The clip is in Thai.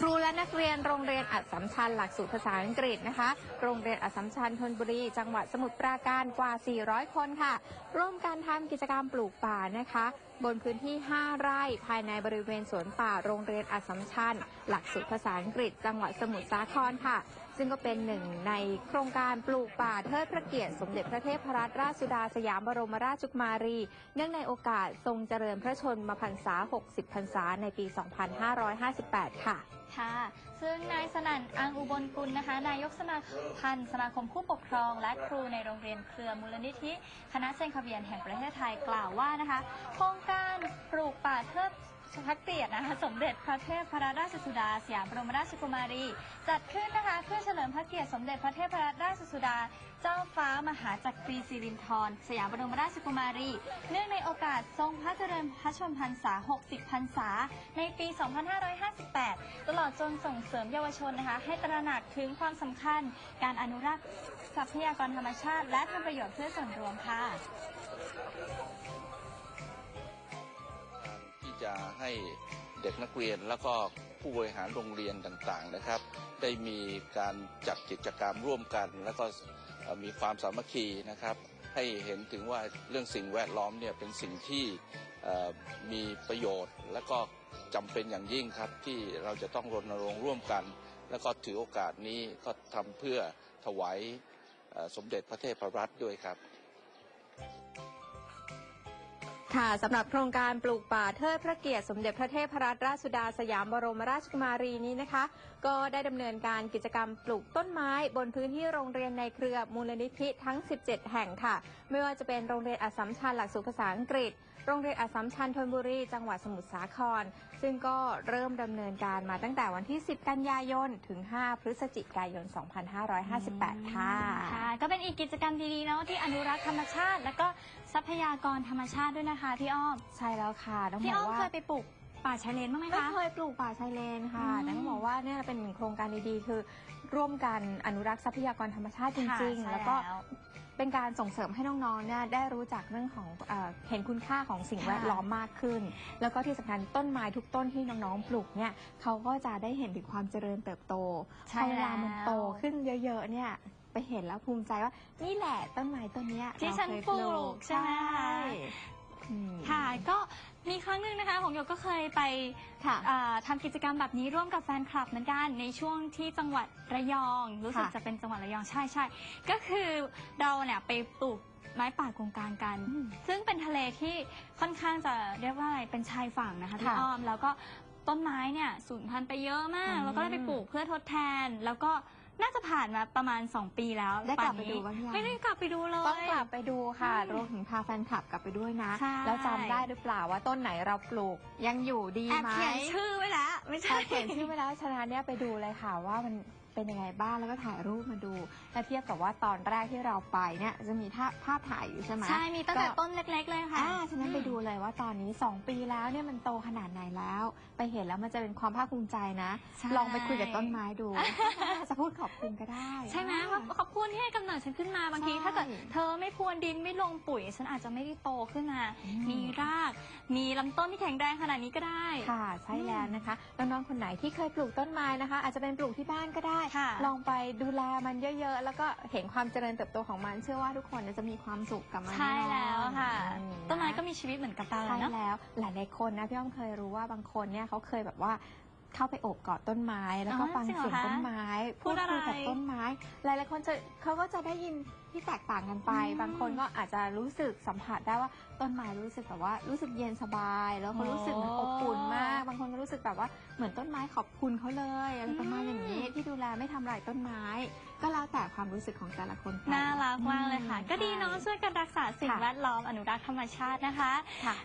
ครูและนักเรียนโรงเรียนอัดสัมชัญหลักสูตรภาษาอังกฤษนะคะ โรงเรียนอัดสัมชัญธนบุรี จังหวัดสมุทรปราการกว่า 400 คนค่ะ ร่วมกันทำกิจกรรมปลูกป่านะคะ บนพื้นที่ 5 ไร่ภายในบริเวณสวนป่าโรงเรียนอัสัมชัญหลักสูตรภาษาอังกฤษจังหวัดสมุทรสาครค่ะ ซึ่งก็เป็นหนึ่งในโครงการปลูกป่าเทิดพระเกียรติสมเด็จพระเทพรัตนราชสุดาสยามบรมราชกุมารี เนื่องในโอกาสทรงเจริญพระชนมพรรษา 60 พรรษาในปี 2558 ค่ะค่ะ ซึ่งนายสนั่นอังอุบลกุลนะคะ นายกสมาพันธ์สมาคมผู้ปกครอง และครูในโรงเรียนเครือมูลนิธิ คณะเซนคาเบียนแห่งประเทศไทยกล่าวว่านะคะโครงการปลูกป่าเทิดพระเกียรตินะคะสมเด็จพระเทพรัตนราชสุดาสยามบรมราชกุมารี จัดขึ้นนะคะเพื่อเฉลิมพระเกียรติสมเด็จพระเทพรัตนราชสุดา เจ้าฟ้ามหาจักรีสิรินธรสยามบรมราชกุมารี เนื่องในโอกาสทรงพระเจริญพระชนมพรรษา 60 พรรษา ในปี 2558 ตลอดจนส่งเสริมเยาวชนนะคะให้ตระหนักถึงความสำคัญ การอนุรักษ์ทรัพยากรธรรมชาติ และทำประโยชน์เพื่อส่วนรวมค่ะ จะให้เด็กนักเรียนแล้วก็ผู้บริหารโรงเรียนต่างๆนะครับ ได้มีการจัดกิจกรรมร่วมกัน แล้วก็มีความสามัคคีนะครับ ให้เห็นถึงว่าเรื่องสิ่งแวดล้อมเนี่ยเป็นสิ่งที่มีประโยชน์ และก็จำเป็นอย่างยิ่งครับที่เราจะต้องรณรงค์ร่วมกัน แล้วก็ถือโอกาสนี้ก็ทำเพื่อถวายสมเด็จพระเทพรัตน์ด้วยครับ ค่ะสำหรับโครงการปลูกป่าเทิดพระเกียรติสมเด็จพระเทพรัตนราชสุดาสยามบรมราชกุมารีนี้นะคะ ก็ได้ดำเนินการกิจกรรมปลูกต้นไม้ บนพื้นที่โรงเรียนในเครือมูลนิธิทั้ง 17 แห่งค่ะ ไม่ว่าจะเป็นโรงเรียนอัสสัมชัญหลักสูตรภาษาอังกฤษ โรงเรียนอัสสัมชัญธนบุรีจังหวัดสมุทรสาคร ซึ่งก็เริ่มดำเนินการมาตั้งแต่วันที่ 10 กันยายนถึง 5 พฤศจิกายน 2558 ค่ะค่ะ ก็เป็นอีกกิจกรรมดีๆเนาะที่อนุรักษ์ธรรมชาติ และก็ทรัพยากรธรรมชาติด้วยนะคะพี่อ้อม ใช่แล้วค่ะต้องพี่บอ้ออกมว่าเคยไปปลูกป่าชายเลนบ้างไหมไม่คะ เคยปลูกป่าชายเลนค่ะ อืมแต่ต้องบอกว่าเนี่ยเป็นหนึ่งโครงการดีๆ คือ ร่วมกันอนุรักษ์ทรัพยากรธรรมชาติจค่ะริงๆใช่แล้วก็เป็นการส่งเสริมให้น้องๆเนี่ยได้รู้จักเรื่องของเออเห็นคุณค่าของสิ่งค่ะแวดล้อมมากขึ้น แล้วก็ที่สำคัญต้นไม้ทุกต้นที่น้องๆปลูกเนี่ยเขาก็จะได้เห็นถึงความเจริญเติบโตใช่พอเวลามันแล้ว โตขึ้นเยอะๆเนี่ยไปเห็นแล้วภูมิใจว่านี่แหละต้นไม้ต้นเนี้ยที่ฉันเราเคยปลูกใช่ไหมคะ อืม ค่ะ ก็มีครั้งหนึ่งนะคะของโยก็เคยไปค่ะอ่าทำกิจกรรมแบบนี้ร่วมกับแฟนคลับเหมือนกันในช่วงที่จังหวัดระยอง รู้สึกค่ะจะเป็นจังหวัดระยองใช่ใช่ก็คือเราเนี่ยไปปลูกไม้ป่ากงกลางกัน อืมซึ่งเป็นทะเลที่ค่อนข้างจะเรียกว่าอะไรเป็นชายฝั่งนะคะพี่ค่ะอ้อมแล้วก็ต้นไม้เนี่ยสูญพันธุ์ไปเยอะมาก อืม แล้วก็ได้ไปปลูกเพื่อทดแทน แล้วก็ น่าจะผ่านมาประมาณ 2 ปีแล้วได้กลับป่ไปนดูนี้บ้างยัง ไม่ได้กลับไปดูเลย ต้องกลับไปดูค่ะอืมรวมถึงพาแฟนคลับกลับไปด้วยนะ ใช่ แล้วจำได้หรือเปล่าว่าต้นไหนเราปลูกยังอยู่ดีแอบไหมเขียนชื่อไว้แล้วไม่แอใช่บเขียนชื่อไว้แล้วฉะนั้นเนี่ยไปดูเลยค่ะว่ามัน เป็นยังไงบ้างแล้วก็ถ่ายรูปมาดูและเทียบกับว่าตอนแรกที่เราไปเนี่ยจะมีภาพภาพถ่ายอยู่ใช่ไหมใช่มีตั้งแต่ก็ต้นเล็ก ๆ เลยค่ะอ่าฉะนั้นไปดูเลยว่าตอนนี้ 2 ปีแล้วเนี่ยมันโตขนาดไหนแล้ว ไปเห็นแล้วมันจะเป็นความภาคภูมิใจนะใช่ลองไปคุยกับต้นไม้ดูจะพูดขอบคุณก็ได้ ใช่ไหมว่าขอบคุณที่ให้กำเนิดฉันขึ้นมาบางทีใช่ถ้าเกิดเธอไม่พรวนดินไม่ลงปุ๋ย ฉันอาจจะไม่ได้โตขึ้นมาอืมมีราก มีลำต้นที่แข็งแรงขนาดนี้ก็ได้ ค่ะใช่แล้วนะคะน้องๆคนไหนที่เคยปลูกต้นไม้นะคะ อาจจะเป็นปลูกที่บ้านก็ได้ค่ะ ลองไปดูแลมันเยอะๆ แล้วก็เห็นความเจริญเติบโตของมัน เชื่อว่าทุกคนเนี่ยจะมีความสุขกับมันใช่น่นอนแล้วค่ะอืมต้นไม้ก็มีชีวิตเหมือนกับเราใช่เนาะแล้ว หลายๆคนนะพี่อ้อมเคยรู้ว่าบางคนเนี่ยเขาเคยแบบว่า เข้าไปโอบกอดต้นไม้ แล้วก็อ๋อฟังจริงเหรอเสียงคะต้นไม้พูพูดดอะไร คุยกับต้นไม้ หลายๆคนจะเขาก็จะได้ยินที่แตกต่างกันไปอืมบางคนก็อาจจะรู้สึกสัมผัสได้ว่าต้นไม้รู้สึกแบบว่ารู้สึกเย็นสบาย แล้วก็รู้สึกเหมือนอบอุ่นมาก บางคนก็รู้สึกแบบว่าเหมือนต้นไม้ขอบคุณเขาเลยอะไรประมาณอย่างนี้ที่ดูแลไม่ทำลายต้นไม้ ก็แล้วแต่ความรู้สึกของแต่ละคนไปน่ารักมากเลยค่ะ อืมก็ดีเนาะใช่ช่วยกันรักษาสิ่งค่ะแวดล้อมอนุรักษ์ธรรมชาตินะคะ ค่ะ